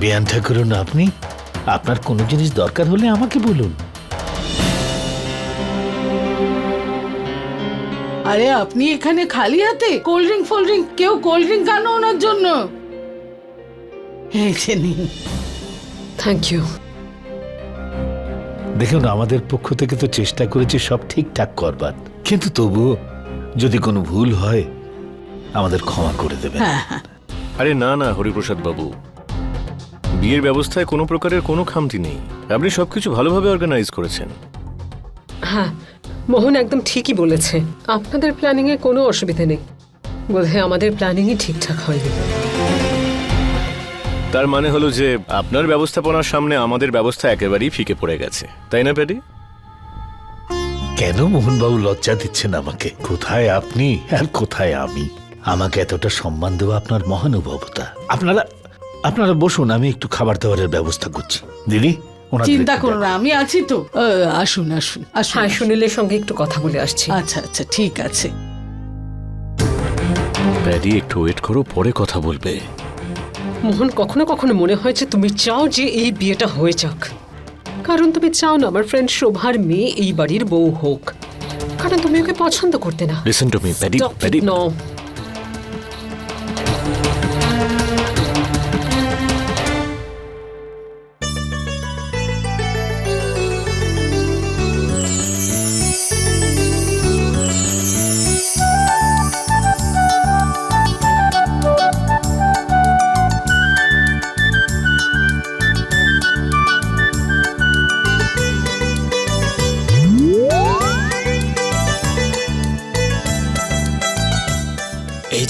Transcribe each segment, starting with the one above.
বেয়ান ঠাকুরন আপনি আপনার কোনো জিনিস দরকার হলে আমাকে বলুন। আরে আপনি এখানে খালি হাতে? কোল্ড ড্রিঙ্ক ফোল্ড ড্রিঙ্ক কেউ কোল্ড ড্রিঙ্ক আনো ওনার জন্য। এই যে নিন। থ্যাংক ইউ দেখুন আমাদের পক্ষ থেকে তো চেষ্টা করেছি সব ঠিকঠাক করবার। কিন্তু তবুও যদি কোনো ভুল হয় আমাদের ক্ষমা করে দেবেন। হ্যাঁ হ্যাঁ। আরে না না হরিপ্রসাদ বাবু বিয়ের ব্যবস্থায় কোনো প্রকারের কোনো খামতি নেই। আপনি সবকিছু ভালোভাবে অর্গানাইজ করেছেন। হ্যাঁ মোহন একদম ঠিকই বলেছে। আপনাদের প্ল্যানিংয়ে কোনো অসুবিধা নেই। বোধহয় আমাদের প্ল্যানিংই ঠিকঠাক হয়নি। তার মানে হলো যে আপনার ব্যবস্থাপনার সামনে আমাদের ব্যবস্থা একেবারেই ফিকে পড়ে গেছে। তাই না প্যাডি? কেন মোহনবাবু লজ্জা দিচ্ছেন আমাকে? কোথায় আপনি আর কোথায় আমি? আমাকে এতটা সম্মান দেওয়া আপনার মহানুভবতা। আপনারা আপনারা বসুন আমি একটু খাবার দাবারের ব্যবস্থা করছি। দিদি ওনাদের চিন্তা একটু করো না আমি আছি তো। আহ, আসুন আসুন আসুন হ্যাঁ সুনীলের সঙ্গে একটু কথা বলে আসছি। আচ্ছা আচ্ছা ঠিক আছে। প্যাডি একটু ওয়েট করো পরে কথা বলবে। মোহন কখনো কখনো মনে হয় যে তুমি চাও যে এই বিয়েটা হয়ে যাক। কারণ তুমি চাও না আমার ফ্রেন্ড শোভার মেয়ে এই বাড়ির বউ হোক। কারণ তুমি ওকে পছন্দ করতে না। Listen to me Paddy Stop it,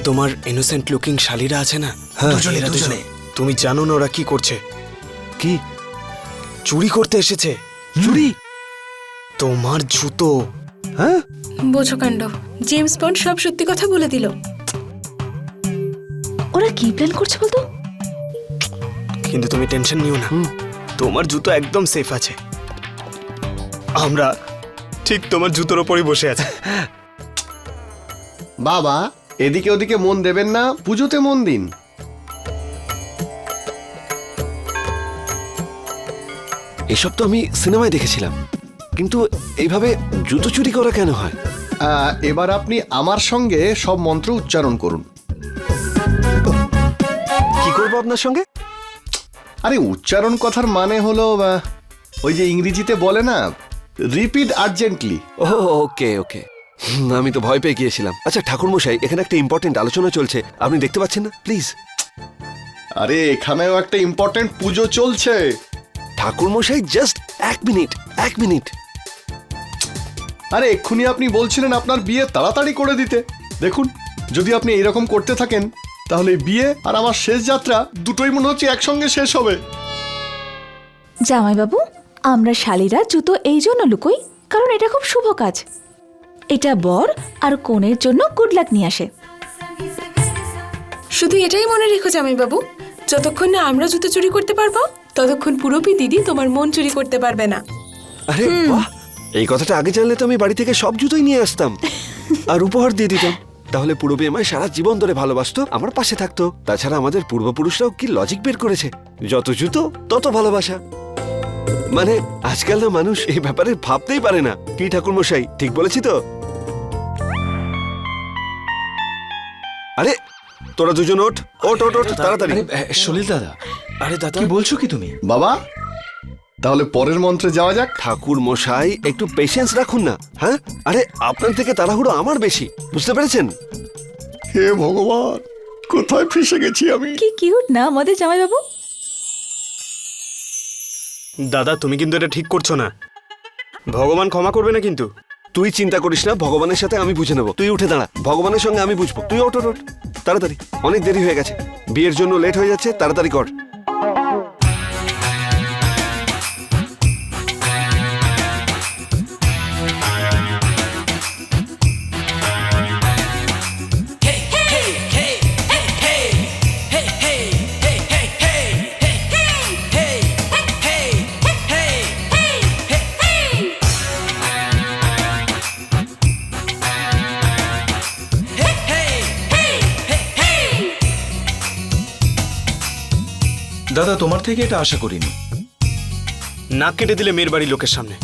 যে তোমার ইনোসেন্ট লুকিং শালিরা আছে না? হ্যাঁ এরা দুজনে। তুমি জানো না ওরা কি করছে? কি? চুরি করতে এসেছে? চুরি? তোমার জুতো। হ্যাঁ? বোঝো কাণ্ড। জেমস বন্ড সব সত্যি কথা বলে দিল। ওরা কি প্ল্যান করছে বলতো? কিন্তু তুমি টেনশন নিও না। তোমার জুতো একদম সেফ আছে। আমরা ঠিক তোমার জুতোর ওপরই বসে আছি। বাবা এদিকে ওদিকে মন দেবেন না পুজোতে মন দিন। এসব তো আমি সিনেমায় দেখেছিলাম কিন্তু এইভাবে জুতো চুরি করা কেন হয়? আহ, এবার আপনি আমার সঙ্গে সব মন্ত্র উচ্চারণ করুন। কি করব আপনার সঙ্গে? আরে উচ্চারণ কথার মানে হলো আহ, ওই যে ইংরেজিতে বলে না রিপিট আর্জেন্টলি ওকে ওকে। আমি তো ভয় পেয়ে গিয়েছিলাম। আচ্ছা ঠাকুরমশাই এখানে একটা ইম্পর্টেন্ট আলোচনা চলছে। আপনি দেখতে পাচ্ছেন না? প্লিজ আরে এখানেও একটা ইম্পর্টেন্ট পুজো চলছে। ঠাকুরমশাই জাস্ট এক মিনিট এক মিনিট আরে এক্ষুনি আপনি বলছিলেন আপনার বিয়ে তাড়াতাড়ি করে দিতে। দেখুন যদি আপনি এইরকম করতে থাকেন তাহলে বিয়ে আর আমার শেষ যাত্রা দুটোই মনে হচ্ছে একসঙ্গে শেষ হবে। জামাইবাবু আমরা শালিরা জুতো এই জন্য লুকোই কারণ এটা খুব শুভ কাজ। এটা বর আর কনের জন্য গুড লাক নিয়ে আসে। শুধু এটাই মনে রেখো জামাই বাবু যতক্ষণ না আমরা জুতো চুরি করতে পারব ততক্ষণ পুরোপি দিদি তোমার মন চুরি করতে পারবে না। আরে বাহ এই কথাটা আগে জানলে তো আমি বাড়ি থেকে সব জুতোই নিয়ে আসতাম। আর উপহার দিয়ে দিতাম। তাহলে পূর্বে আমায় সারা জীবন ধরে ভালোবাসতো আমার পাশে থাকতো। তাছাড়া আমাদের পূর্বপুরুষরাও কি লজিক বের করেছে? যত জুতো তত ভালোবাসা। মানে আজকাল না মানুষ এই ব্যাপারে ভাবতেই পারে না। কি ঠাকুরমশাই ঠিক বলেছি তো? আরে তোরা দুজন ওঠ ওঠ ওঠ ওঠ তাড়াতাড়ি। সলিল দাদা আরে দাদা। কি বলছো কি তুমি? বাবা তাহলে পরের মন্ত্রে যাওয়া যাক। ঠাকুর মশাই একটু পেশেন্স রাখুন না হ্যাঁ? আরে আপনার থেকে তাড়াহুড়ো আমার বেশি বুঝতে পেরেছেন? হে ভগবান কোথায় ফেসে গেছি আমি? কি কিউট না আমাদের জামাইবাবু? দাদা তুমি কিন্তু এটা ঠিক করছ না। ভগবান ক্ষমা করবে না কিন্তু। তুই চিন্তা করিস না, ভগবানের সাথে আমি বুঝে নেব। তুই উঠে দাঁড়া, ভগবানের সঙ্গে আমি বুঝব। তুই ওঠ তাড়াতাড়ি, অনেক দেরি হয়ে গেছে। বিয়ের জন্য লেট হয়ে যাচ্ছে, তাড়াতাড়ি কর। থেকে এটা আশা করিনি। নাক কেটে দিলে মেয়ের বাড়ির লোকের সামনে।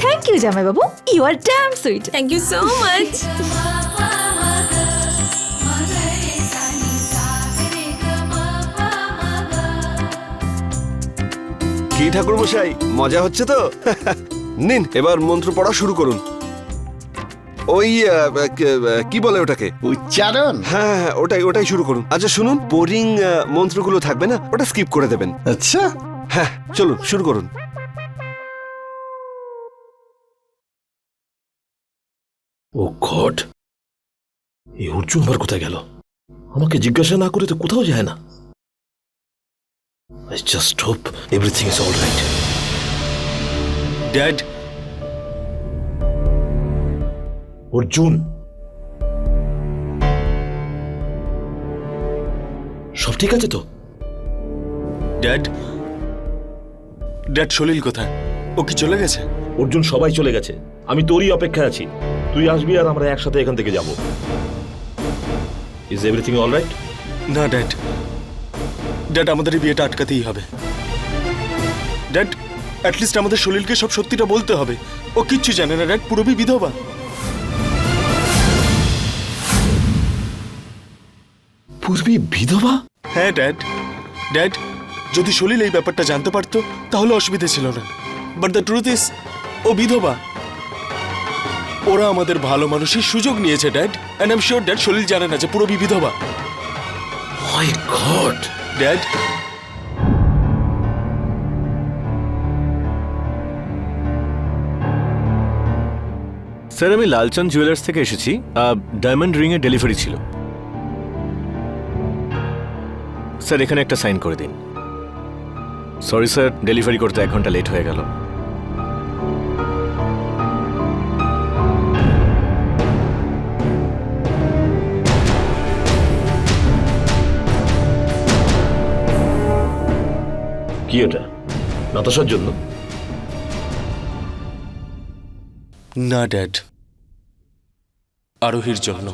থ্যাংক ইউ জামাইবাবু। You are damn sweet thank you so much কি ঠাকুর মশাই মজা হচ্ছে তো? নিন এবার মন্ত্র পড়া শুরু করুন। ওই আহ, ক- কি বলে ওটাকে? উচ্চারণ? হ্যাঁ হ্যাঁ ওটাই ওটাই শুরু করুন। আচ্ছা শুনুন বোরিং মন্ত্রগুলো থাকবে না ওটা স্কিপ করে দেবেন। আচ্ছা। হ্যাঁ চলুন শুরু করুন। ও গড এই অর্জুন বার কোথায় গেল? আমাকে জিজ্ঞাসা না করে তো কোথাও যায় না। I just hope everything is all right dad Arjun সব ঠিক আছে তো? ড্যাড ড্যাড সলিল কোথায়? ও কি চলে গেছে? অর্জুন সবাই চলে গেছে। আমি তোরই অপেক্ষায় আছি। তুই আসবি আর আমরা একসাথে এখান থেকে যাব। ইজ এভরিথিং অল রাইট না ড্যাড। ড্যাড আমাদের এই বিয়েটা আটকাতেই হবে। ড্যাড অ্যাটলিস্ট আমাদের সলিলকে সব সত্যিটা বলতে হবে। ও কিচ্ছু জানে না। ড্যাড পুরোপুরি বিধবা। পূর্বী বিধবা? হ্যাঁ ড্যাড। ড্যাড যদি সলিল এই ব্যাপারটা জানতে পারতো তাহলে অসুবিধা ছিল না। বাট দ্য ট্রুথ ইস ও বিধবা। ওরা আমাদের ভালো মানুষের সুযোগ নিয়েছে dad. And I am sure dad Salil জানে না যে পুরো বিধবা। মাই গড ড্যাড। স্যার আমি লালচন্দ জুয়েলার্স থেকে এসেছি। ডায়মন্ড রিং এর ডেলিভারি ছিল। স্যার এখানে একটা সাইন করে দিন। সরি স্যার ডেলিভারি করতে এক ঘণ্টা লেট হয়ে গেল। কি এটা? নাতাশার জন্য? না ড্যাড। আরোহীর জন্য।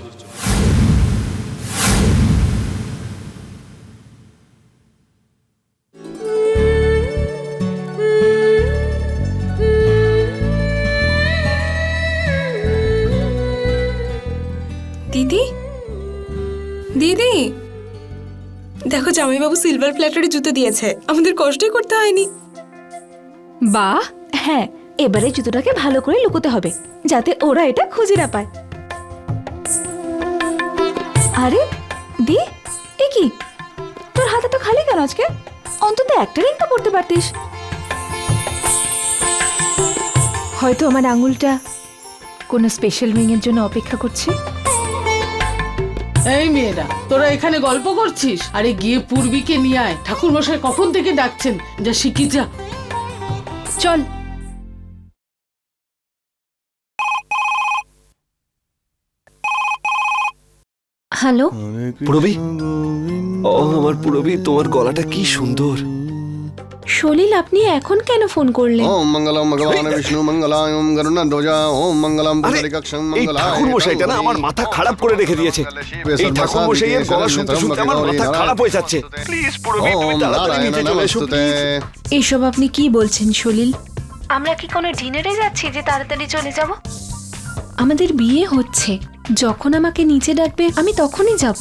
জামাইবাবু সিলভার প্ল্যাটারে জুতো দিয়েছে। আমাদের কষ্টই করতে হয়নি। বাহ হ্যাঁ এবারে জুতোটাকে ভালো করে লুকোতে হবে, যাতে ওরা এটা খুঁজে না পায়। আরে, দি, এ কি? তোর হাতে তো খালি কেন আজকে? অন্তত একটা রিং তো পড়তে পারতিস। হয়তো আমার আঙুলটা কোনো স্পেশাল রিং এর জন্য অপেক্ষা করছে। এই মেয়েরা তোরা এখানে গল্প করছিস? আরে গিয়ে পূর্বীকে নিয়ে আয়। ঠাকুর মশাই কখন থেকে ডাকছেন? যা শিখি যা। চল। হ্যালো? পুরবি? ও আমার পুরবি তোমার গলাটা কি সুন্দর। সলিল আপনি এখন কেন ফোন করলেন? ওম মঙ্গলম ভগবান বিষ্ণু মঙ্গলায় ওম গরুণধ্বজা ওম মঙ্গলম পুণ্ডরিকাক্ষং এই মঙ্গলায়। ঠাকুর মশাইটা না আমার মাথা খারাপ করে রেখে দিয়েছে। এই ঠাকুর মশাইয়ের গলা শুনতে শুনতে আমার মাথা খারাপ হয়ে যাচ্ছে। প্লিজ পুরবি তুমি তাড়াতাড়ি নিচে চলে এসো please। এসব আপনি কি বলছেন সলিল? আমরা কি কোনো ডিনারে যাচ্ছি যে তাড়াতাড়ি চলে যাব? আমাদের বিয়ে হচ্ছে। যখন আমাকে নিচে ডাকবে আমি তখনই যাব।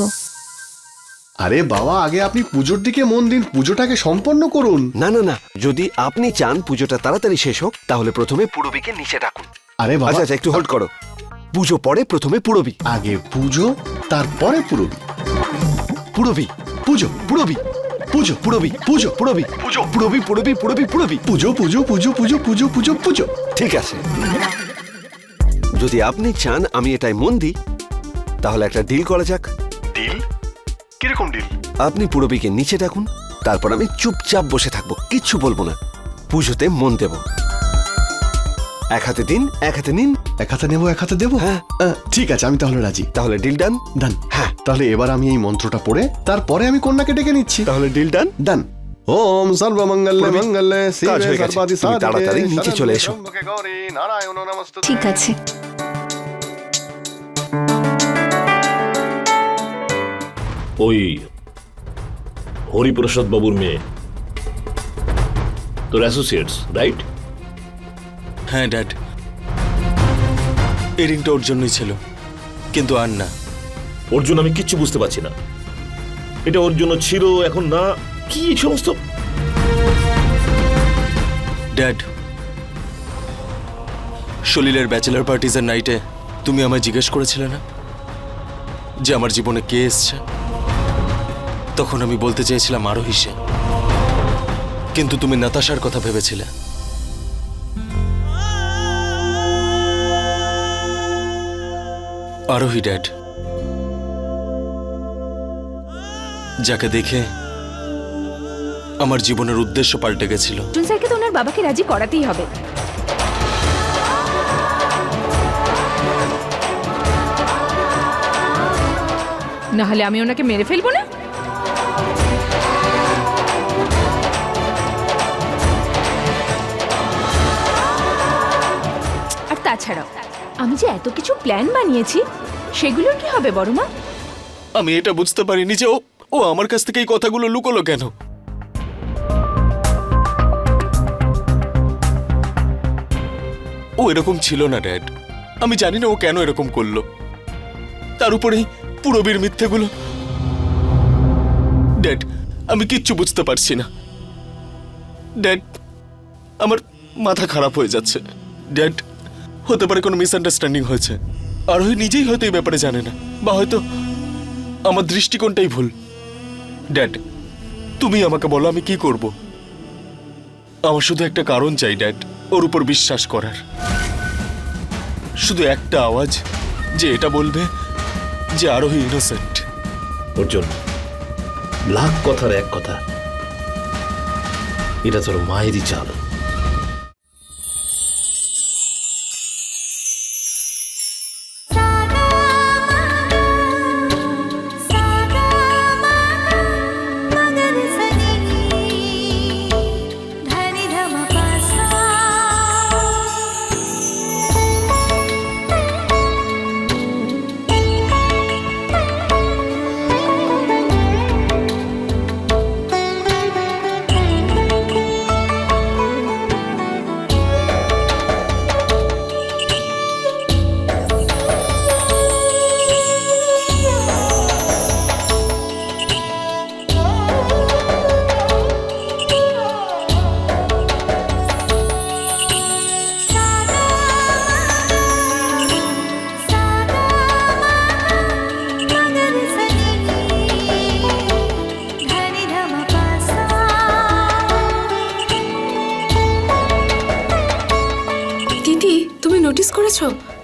আরে বাবা আগে আপনি পুজোর দিকে মন দিন পুজোটাকে সম্পন্ন করুন। না না না যদি আপনি চান পুজোটা তাড়াতাড়ি শেষ হোক তাহলে প্রথমে পুরবিকে নিচে ডাকুন। আরে বাবা। আচ্ছা আচ্ছা একটু হোল্ড করো। পুজো পরে প্রথমে পুরবি। আগে পুজো তারপরে পুরবি। পুরবি পুজো পুরবি। পুজো পুরবি পুজো পুরবি। পুজো। পুরবি পুরবি পুরবি পুরবি। পুজো পুজো পুজো পুজো পুজো পুজো পুজো। ঠিক আছে। যদি আপনি চান আমি এটাই মন দিই তাহলে একটা ডিল করা যাক। কীরকম ডিল আপনি পুরবিকে নিচে ডাকুন তারপর আমি চুপচাপ বসে থাকব কিচ্ছু বলব না। পুজোতে মন দেব। এক হাতে দিন এক হাতে নিন। এক হাতে নেব এক হাতে দেবো? হ্যাঁ। আহ, ঠিক আছে আমি তাহলে রাজি। তাহলে ডিল ডান ডান হ্যাঁ। তাহলে এবার আমি এই মন্ত্রটা পড়ে তারপরে আমি কন্যাকে ডেকে নিচ্ছি। তাহলে ডিল ডান ডান ওম সর্বমঙ্গলে মঙ্গলে কাজ হয়ে গেছে। সর্বাদি তুমি তাড়াতাড়ি নিচে চলে এসো। নারায়ণ ঠিক আছে। ওই হরিপ্রসাদ বাবুর মেয়ে। তোর অ্যাসোসিয়েটস রাইট হ্যাঁ ড্যাড এই রিংটা ওর জন্যই ছিল কিন্তু আর না। ওর জন্য আমি কিচ্ছু বুঝতে পারছি না। এটা ওর জন্য ছিল এখন না কি সমস্ত? ড্যাড সলিলের ব্যাচেলার পার্টিজের নাইটে তুমি আমায় জিজ্ঞেস করেছিলে না যে আমার জীবনে কে এসছে? তখন আমি বলতে চেয়েছিলাম আরও হিসে কিন্তু তুমি নাতাশার কথা ভেবেছিলে। আরোহী ড্যাড, যাকে দেখে আমার জীবনের উদ্দেশ্য পাল্টে গেছিল। স্যারকে তো ওনার বাবাকে রাজি করাতেই হবে। না হলে আমি ওনাকে মেরে ফেলব না? তাছাড়াও, আমি যে এত কিছু প্ল্যান বানিয়েছি, সেগুলোর কি হবে বড় মা আমি এটা বুঝতে পারিনি যে ও ও আমার কাছ থেকে এই কথাগুলো লুকোলো কেন। ও এরকম ছিল না ড্যাড আমি জানি না ও কেন এরকম করল। তার উপরেই পুরবীর মিথ্যেগুলো। ড্যাড আমি কিচ্ছু বুঝতে পারছি না। ড্যাড আমার মাথা খারাপ হয়ে যাচ্ছে। ড্যাড হতে পারে কোনো মিসআন্ডারস্ট্যান্ডিং হয়েছে। আর ওই নিজেই হয়তো এই ব্যাপারে জানে না, বা হয়তো আমার দৃষ্টিকোণটাই ভুল। ড্যাড তুমি আমাকে বলো আমি কি করব। আমার শুধু একটা কারণ চাই ড্যাড ওর উপর বিশ্বাস করার। শুধু একটা আওয়াজ, যে এটা বলবে যে আরোহী ইনোসেন্ট অর্জুন, লাখ কথার এক কথা। এটা তোর মায়েরই চাল। তুমি নোটিস করেছ?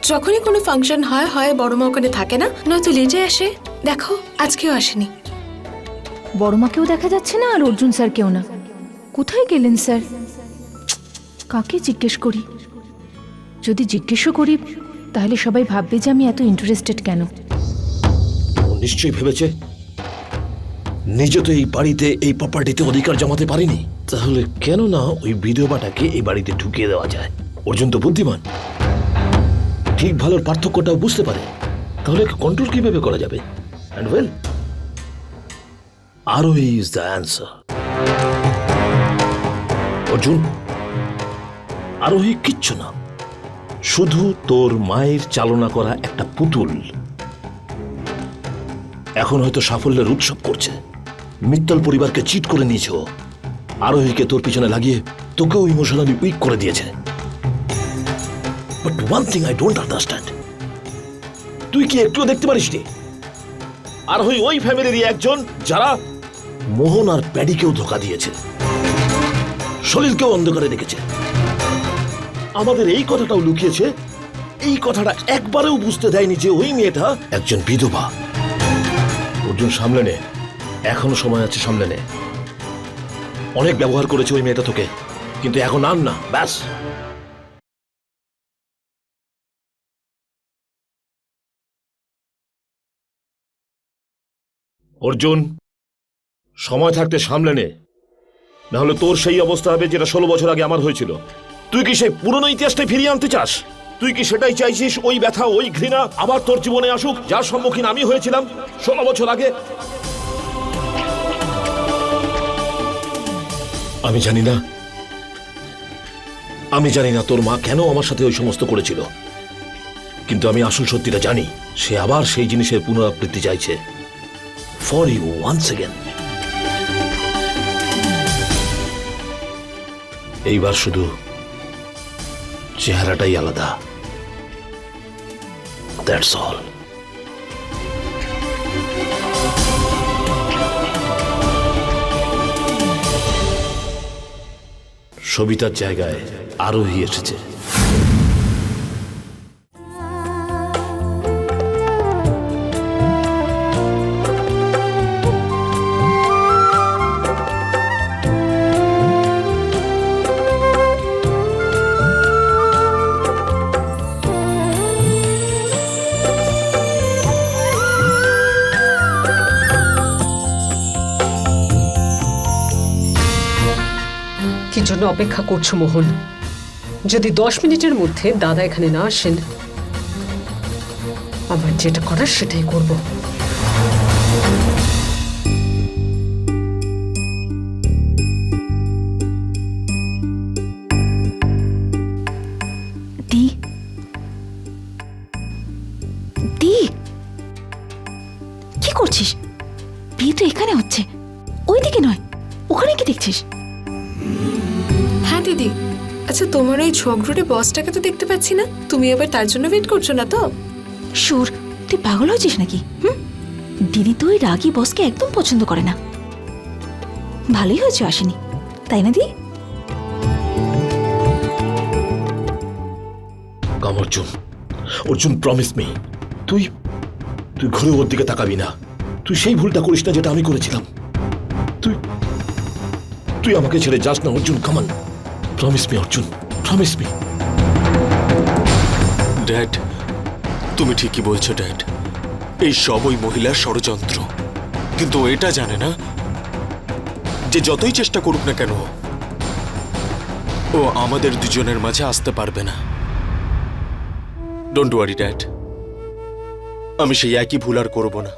যখনই কোনো ফাংশন হয় হয় বড় মা ওখানে থাকে না নয়তো লেটে আসে। দেখো আজকেও আসেনি। বড় মাকেও দেখা যাচ্ছে না আর অর্জুন স্যারকেও না। কোথায় গেলেন স্যার? কাকে জিজ্ঞেস করি? যদি জিজ্ঞেসও করি তাহলে সবাই ভাববে যে আমি এত ইন্টারেস্টেড কেন? ও নিশ্চয়ই ভেবেছে। নিজে তো এই বাড়িতে এই প্রপার্টিতে অধিকার জমাতে পারিনি। তাহলে কেন না ওই বিধবাটাকে এই বাড়িতে ঢুকিয়ে দেওয়া যায়? অর্জুন তো বুদ্ধিমান। ঠিক ভালোর পার্থক্যটাও বুঝতে পারে। তাহলে কন্ট্রোল কীভাবে করা যাবে? And well is the answer Arjun Arohi কিচ্ছু না। শুধু তোর মায়ের চালনা করা একটা পুতুল। এখন হয়তো সাফল্যের উৎসব করছে। মিত্তল পরিবারকে চিট করে নিয়েছে আরোহীকে তোর পিছনে লাগিয়ে তোকেও ইমোশনালি উইক করে দিয়েছে। One thing I don't understand তুই কি একটুও দেখতে পারিস নি আরোহী ওই ফ্যামিলিরই একজন যারা মোহন আর প্যাডিকেও ধোকা দিয়েছে। সলিলকেও অন্ধকারে রেখেছে আমাদের এই কথাটাও লুকিয়েছে। এই কথাটা একবারেও বুঝতে দেয়নি যে ওই মেয়েটা একজন বিধবা। অর্জুন সামলে নে। এখনও সময় আছে সামলে নে। অনেক ব্যবহার করেছে ওই মেয়েটা তোকে কিন্তু এখন আর না ব্যাস। অর্জুন, সময় থাকতে সামলে নে। নাহলে তোর সেই অবস্থা হবে যেটা ষোলো বছর আগে আমার হয়েছিল। তুই কি সেই পুরনো ইতিহাসটাই ফিরিয়ে আনতে চাস? তুই কি সেটাই চাইছিস ওই ব্যথা, ওই ঘৃণা আবার তোর জীবনে আসুক, যার সম্মুখীন আমি হয়েছিলাম ষোলো বছর আগে? আমি জানি না। আমি জানি না তোর মা কেন আমার সাথে ওই সমস্ত করেছিল। কিন্তু আমি আসল সত্যিটা জানি, সে আবার সেই জিনিসের পুনরাবৃত্তি চাইছে। ফর you ওয়ান্স এগেন এইবার শুধু চেহারাটাই আলাদা। দ্যাটস অল সবিতার জায়গায় আরোহী এসেছে। কি জন্য অপেক্ষা করছ মোহন? যদি দশ মিনিটের মধ্যে দাদা এখানে না আসেন আমার যেটা করার সেটাই করব। ঝগড়ুটে বসটাকে তো দেখতে পাচ্ছি না। তুমি আবার তার জন্য ওয়েট করছ না তো? সুর তুই পাগল হয়েছিস নাকি? হুম? দিদি তো ওই রাগী বসকে একদম পছন্দ করে না। ভালোই হয়েছে আসেনি তাই না দি come Arjun Arjun promise me তুই তুই ঘুরে ওর দিকে তাকাবি না। তুই সেই ভুলটা করিস না যেটা আমি করেছিলাম। তুই তুই আমাকে ছেড়ে যাস না Arjun come on promise me Arjun. Promise me dad তুমি ঠিকই বলছো ড্যাড এই সব ওই মহিলার ষড়যন্ত্র। কিন্তু এটা জানে না যে যতই চেষ্টা করুক না কেন, ও আমাদের দুজনের মাঝে আসতে পারবে না। ডোন্ট ওয়ারি ড্যাড আমি সেই একই ভুল আর করব না।